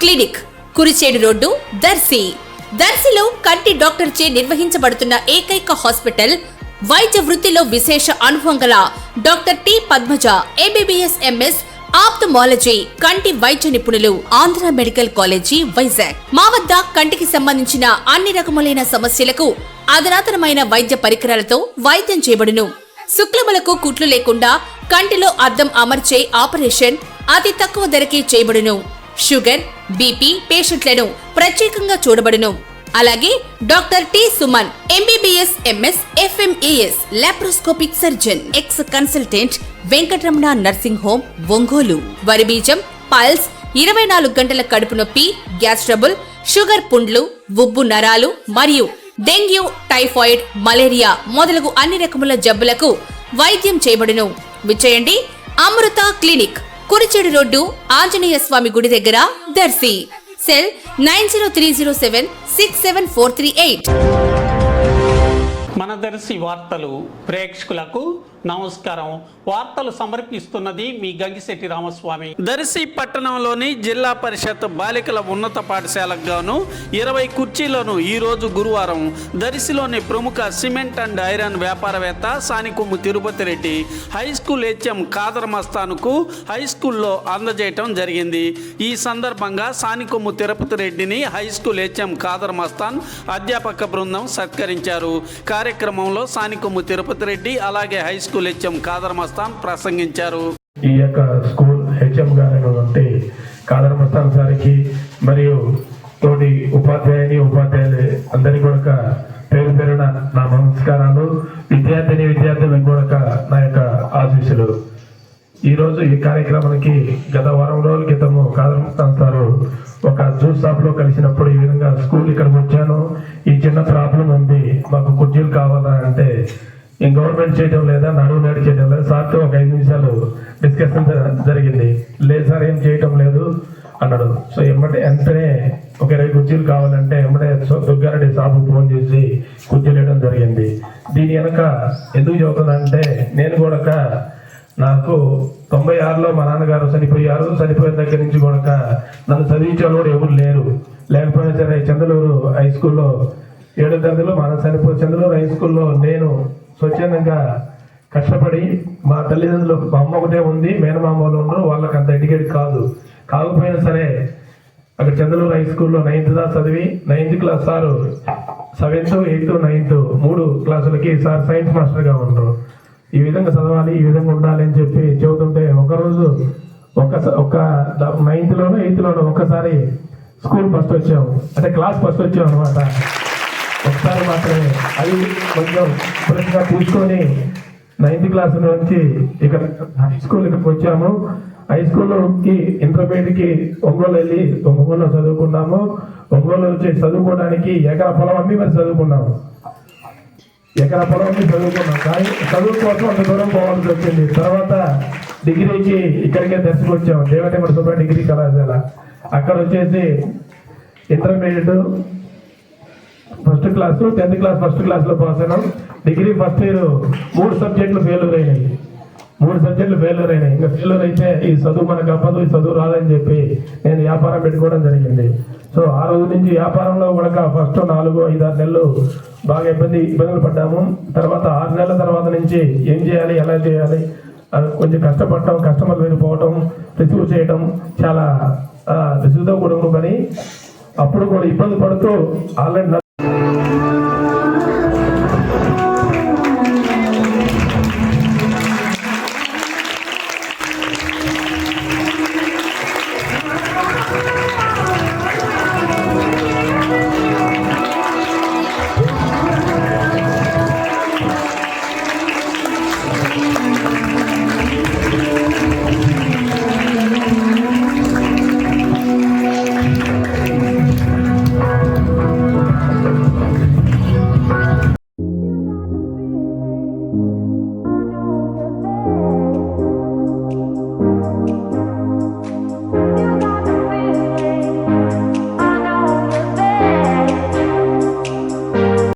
Clinic Kurichedu road Darsi. దర్శిలో కంటి doctor చే నిర్వహించబడుతున్న ఏకైక హాస్పిటల్ వైద్య వృత్తిలో విశేష అనుభవం గల doctor T Padmaja MBBS MS ophthalmology కంటి వైద్య నిపుణులు ఆంధ్ర మెడికల్ కాలేజీ వైజాగ్. మా వద్ద కంటికి సంబంధించిన అన్ని రకములైన సమస్యలకు అధునాతనమైన వైద్య పరికరాలతో వైద్యం చేయబడును. శుక్లములకు కుట్లు లేకుండా కంటిలో అద్దం అమర్చే ఆపరేషన్ అతి తక్కువ ధరకే చేయబడును. షుగర్ బీపీ పేషెంట్లను ప్రత్యేకంగా చూడబడును. అలాగే doctor T Suman MBBS MS FMAS laparoscopic surgeon ex consultant Venkataramana nursing home Ongole. వరి బీజం పల్స్ ఇరవై నాలుగు గంటల కడుపు నొప్పి గ్యాస్ ట్రబుల్ షుగర్ పుండ్లు ఉబ్బు నరాలు మరియు డెంగ్యూ టైఫాయిడ్ మలేరియా మొదలగు అన్ని రకముల జబ్బులకు వైద్యం చేయబడును. విచ్చేయండి అమృత క్లినిక్. కురిచేడు రోడ్డు ఆంజనేయ స్వామి గుడి దగ్గర Darsi. Cell nine zero three zero seven six seven four three eight. మన దర్శి వార్తలు ప్రేక్షకులకు నమస్కారం. వార్తలు సమర్పిస్తున్నది మీ గంగిశెట్టి రామస్వామి. దర్శి పట్టణంలోని జిల్లా పరిషత్ బాలికల ఉన్నత పాఠశాలకు గాను ఇరవై కుర్చీలను ఈరోజు గురువారం దర్శిలోని ప్రముఖ సిమెంట్ అండ్ ఐరన్ వ్యాపారవేత్త Sanikommu Tirupati Reddy high school HM Khadar మస్తానుకు హై స్కూల్లో అందజేయటం జరిగింది. ఈ సందర్భంగా సానికొమ్ము తిరుపతి రెడ్డిని high school HM Khadar Mastan అధ్యాపక బృందం సత్కరించారు. కార్యక్రమంలో సానికొమ్ము తిరుపతి రెడ్డి అలాగే high school HM Khadar Mastan ప్రసంగించారు. ఈ యొక్క స్కూల్ హెచ్ఎం గారైనటువంటి కాదర్ మస్తాన్ సార్కి మరియు తోటి ఉపాధ్యాయుని ఉపాధ్యాయులు అందరి కూడా పేరు పేరున నా నమస్కారాలు. విద్యార్థిని విద్యార్థులకు కూడా నా యొక్క ఆశీస్సులు. ఈరోజు ఈ కార్యక్రమానికి గత వారం రోజుల క్రితము కాదర్ మస్తాన్ సారు ఒక జ్యూస్ షాప్లో కలిసినప్పుడు ఈ విధంగా స్కూల్ ఇక్కడికి వచ్చాను. ఈ చిన్న ప్రాబ్లం ఉంది. మాకు కుర్చీలు కావాలా అంటే ఇంక గవర్నమెంట్ చేయడం లేదా నడువు నడి చేయడం లేదా సార్తో ఒక ఐదు నిమిషాలు డిస్కషన్ జ- జరిగింది. లేదు సార్ ఏం చేయటం లేదు అన్నాడు. సో ఎమ్మటే వెంటనే ఒక ఇరవై కుర్చీలు కావాలంటే ఎమ్మటే సో- దుర్గారెడ్డి సాబు ఫోన్ చేసి కుర్చీలు వేయడం జరిగింది. దీని వెనక ఎందుకు చెబుతుందంటే నేను కూడా నాకు తొంభై ఆరులో మా నాన్నగారు చనిపోయారు. చనిపోయిన దగ్గర నుంచి కూడా నన్ను చదివించే వాళ్ళు ఎవరు లేరు. లేకపోయినా సరే చంద్రలూరు హై స్కూల్లో ఏడో తరగతిలో మా నాన్న చనిపోయి చంద్రలూరు హై స్కూల్లో నేను స్వచ్ఛందంగా కష్టపడి మా తల్లిదండ్రులు మా అమ్మ ఒకటే ఉంది మేనమామలు వాళ్ళు ఉన్నారు వాళ్ళకి అంత ఎడ్యుకేట్ కాదు. కాకపోయినా సరే అక్కడ చంద్రలూరు హై స్కూల్లో నైన్త్ దా చదివి ninth class sir seventh eighth ninth మూడు క్లాసులకి సార్ సైన్స్ మాస్టర్గా ఉండరు. ఈ విధంగా చదవాలి ఈ విధంగా ఉండాలి అని చెప్పి చెబుతుంటే ఒకరోజు ఒక ఒక నైన్త్ లోనో ఒక్కసారి స్కూల్ ఫస్ట్ వచ్చాము. అంటే క్లాస్ ఫస్ట్ వచ్చాం అనమాట ఒకసారి మాత్రమే. అది కొంచెం ఫ్రెష్గా చూసుకొని నైన్త్ క్లాస్ నుంచి ఇక్కడ హై స్కూల్ వచ్చాము. హై స్కూల్కి ఇంటర్మీడియట్కి ఒంగోలు వెళ్ళి ఒంగోలులో చదువుకున్నాము. ఒంగోలు వచ్చి చదువుకోవడానికి ఎకరా పొలం అమ్మి మరి చదువుకున్నాము. ఎకరా పొలం అమ్మి చదువుకున్నాం. కానీ చదువు కోసం అంత దూరం పోవాల్సి వచ్చింది. తర్వాత డిగ్రీకి ఇక్కడికే దర్శకు వచ్చాము. దేవతేమడ సుబ్బ డిగ్రీ కళాశాల. అక్కడ వచ్చేసి intermediate first class tenth class first క్లాస్లో పాస్ అయినాం. డిగ్రీ ఫస్ట్ ఇయర్ మూడు సబ్జెక్టులు ఫెయిల్యూర్ అయినాయి. మూడు సబ్జెక్టులు ఫెయిల్యూర్ అయినాయి. ఇంకా ఫెయిల్యూర్ అయితే ఈ చదువు మనకు అవ్వదు ఈ చదువు రాదని చెప్పి నేను వ్యాపారం పెట్టుకోవడం జరిగింది. సో ఆ రోజు నుంచి వ్యాపారంలో కూడా ఫస్ట్ నాలుగు ఐదు ఆరు నెలలు బాగా ఇబ్బంది ఇబ్బందులు పడ్డాము. తర్వాత ఆరు నెలల తర్వాత నుంచి ఏం చేయాలి ఎలా చేయాలి కొంచెం కష్టపడటం కస్టమర్ వెళ్ళిపోవటం రిసీవ్ చేయటం చాలా రిసీవ్తో కూడుకుని పని అప్పుడు కూడా ఇబ్బంది పడుతూ ఆల్రెడీ Música